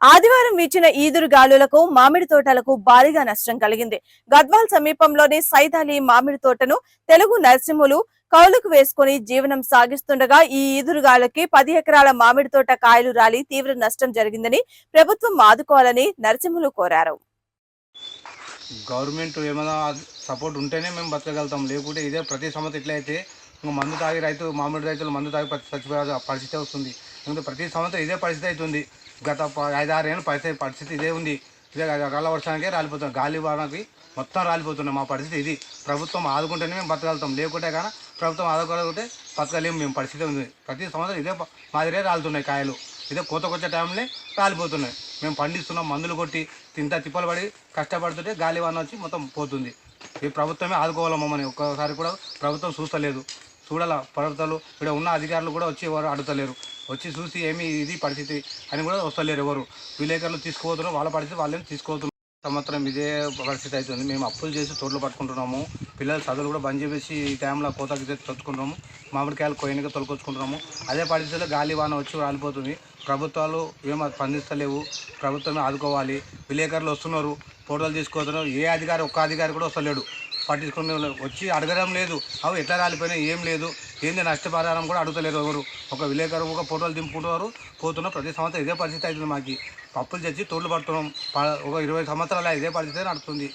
ఆదివారం వీచిన ఈదురు గాలులకు మామిడి తోటలకు భారీగా నష్టం కలిగింది. గద్వాల్ సమీపంలోని సైతాలి మామిడి తోటను తెలుగు నరసింహులు కౌలుకు వేసుకుని జీవనం సాగిస్తుండగా ఈ ఈదురుగాలకి పది ఎకరాల మామిడి తోట కాయలు రాలి తీవ్ర నష్టం జరిగిందని ప్రభుత్వం ఆదుకోవాలని నరసింహులు కోరారు. గవర్నమెంట్ ఏమైనా సపోర్ట్ ఉంటేనే మేము బతకగలుగుతాం. లేకుంటే ఇదే ప్రతి సంవత్సరం ఇట్లయితే ఇంకా మందు తాగి రైతు మామిడి రైతులు మందు తాగి ప్రతి చచ్చిపోయే పరిస్థితి వస్తుంది. ముందు ప్రతి సంవత్సరం ఇదే పరిస్థితి అవుతుంది. గత ప- ఐదు ఆరు ఏళ్ళు పరిస్థితి పరిస్థితి ఇదే ఉంది. ఇదే గల్ల వర్షానికే రాలిపోతున్నాం. గాలి వానకి మొత్తం రాలిపోతున్నాం. మా పరిస్థితి ఇది. ప్రభుత్వం ఆదుకుంటేనే మేము బతకగలుగుతాం. లేకుంటే కానీ ప్రభుత్వం ఆదుకోగలిగితే బతకలేము మేము. పరిస్థితి ఉంది. ప్రతి సంవత్సరం ఇదే మాదిరే రాలుతున్నాయి కాయలు. ఇదే కోతకొచ్చే టైంలో రాలిపోతున్నాయి. మేము పండిస్తున్నాం మందులు కొట్టి తింత తిప్పలు పడి కష్టపడుతుంటే గాలి వాన వచ్చి మొత్తం పోతుంది. ఈ ప్రభుత్వమే ఆదుకోవాలి మమ్మల్ని? ఒక్కసారి కూడా ప్రభుత్వం చూస్తలేదు. చూడాల ప్రభుత్వాలు ఇక్కడ ఉన్న అధికారులు కూడా వచ్చి ఎవరు అడుగుతలేరు. వచ్చి చూసి ఏమి ఇది పరిస్థితి అని కూడా వస్తలేరు ఎవరు. విలేకరులు తీసుకుపోతున్నారు వాళ్ళ పరిస్థితి వాళ్ళని తీసుకోతున్నారు సంవత్సరం ఇదే పరిస్థితి అవుతుంది మేము అప్పులు చేసి తోటలు పట్టుకుంటున్నాము పిల్లలు చదువులు కూడా బంద్ చేసి ఈ టైంలో కోతకి తెచ్చుకుంటున్నాము మామిడికాయలు కోయినగా తొలకొచ్చుకుంటున్నాము అదే పరిస్థితిలో గాలి వాన వచ్చి రాలిపోతుంది. ప్రభుత్వాలు ఏం స్పందిస్తలేవు. ప్రభుత్వమే ఆదుకోవాలి. విలేకరులు వస్తున్నారు ఫోటోలు తీసుకుపోతున్నారు. ఏ అధికారి ఒక్క అధికారి కూడా వస్తలేడు. పట్టించుకునే వచ్చి అడగడం లేదు. అవి ఎట్లా రాలిపోయినా ఏం లేదు. ఏంది నష్టపరిహారం కూడా అడుగుతలేరు ఎవరు? ఒక విలేకరు ఒక ఫోటోలు దింపుకుంటున్నారు పోతున్నారు ప్రతి సంవత్సరం ఇదే పరిస్థితి అవుతుంది మాకు. పప్పులు తెచ్చి తోళ్ళు పడుతున్నాం. ప- ఒక ఇరవై సంవత్సరాలు ఇదే పరిస్థితి నడుస్తుంది.